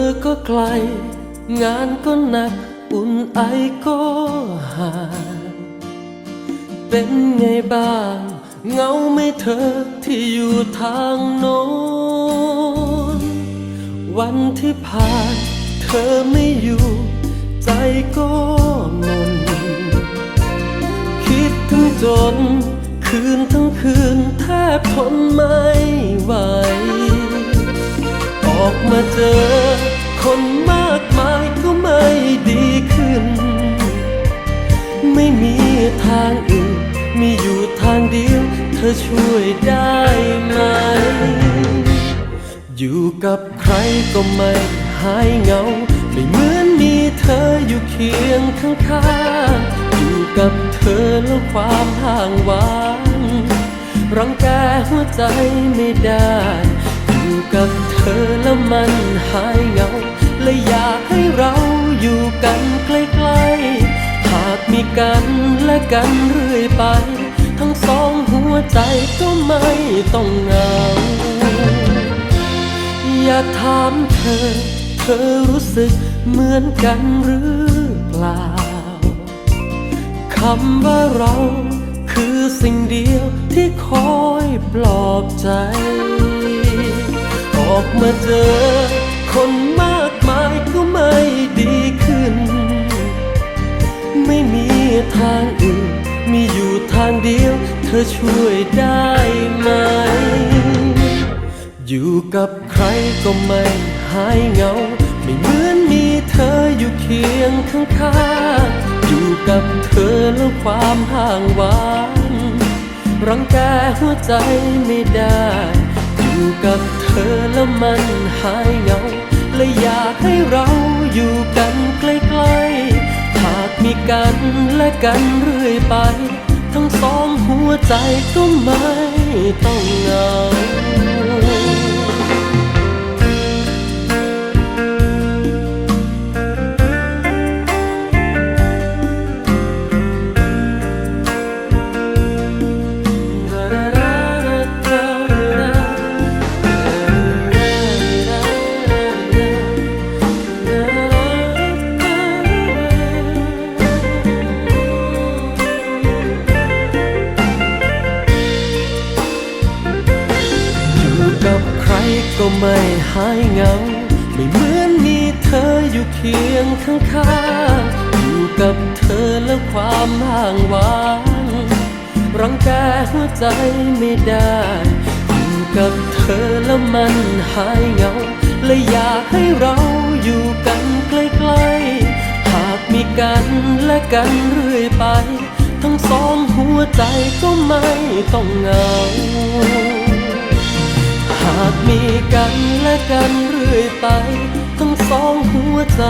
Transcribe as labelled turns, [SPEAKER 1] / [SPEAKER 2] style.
[SPEAKER 1] อก็ไกล งานก็หนักอุ่นไอก็ห่างเป็นไงบ้าง เงาไม่เธอที่อยู่ทางโน้นวันที่ผ่านเธอไม่อยู่ ใจก็มนคิดถึงจน คืนทั้งคืนแทบทนไม่ไหวออกมาเจอางอื่น มีอยู่ทางเดียว เธอช่วยได้ไหม อยู่กับใครก็ไม่หายเหงา ไม่เหมือนมีเธออยู่เคียงข้างๆอยู่กับเธอแล้วความห่างหวานรังแกหัวใจไม่ได้ อยู่กับเธอแล้วมันหายเหงา และอยากให้เราอยู่กันใกล้ มีกันและกันเรื่อยไป ทั้งสองหัวใจก็ไม่ต้องเหงา อย่าถามเธอ เธอรู้สึกเหมือนกันหรือเปล่า คำว่าเราคือสิ่งเดียวที่คอยปลอบใจ ออกมาเจอคนมา ไม่มีทางอื่น มีอยู่ทางเดียว เธอช่วยได้ไหม อยู่กับใครก็ไม่หายเหงา ไม่เหมือนมีเธออยู่เคียงข้างๆอยู่กับเธอแล้วความห่างหวานรังแกหัวใจไม่ได้ อยู่กับเธอแล้วมันหายเหงา และอยากให้เราอยู่กันใกล้ๆ มีกันและกันเรื่อยไป ทั้งสองหัวใจก็ไม่ต้องเหงา ก็ไม่หายเหงา ไม่เหมือนมีเธออยู่เคียงข้างๆอยู่กับเธอแล้วความห่างวานรังแกหัวใจไม่ได้อยู่กับเธอแล้วมันหายเหงาและอยากให้เราอยู่กันใกล้ๆหากมีกันและกันเรื่อยไป ทั้งสองหัวใจก็ไม่ต้องเหงาากมีกันและกันเรื่อยไป ทั้งสองหัวใจ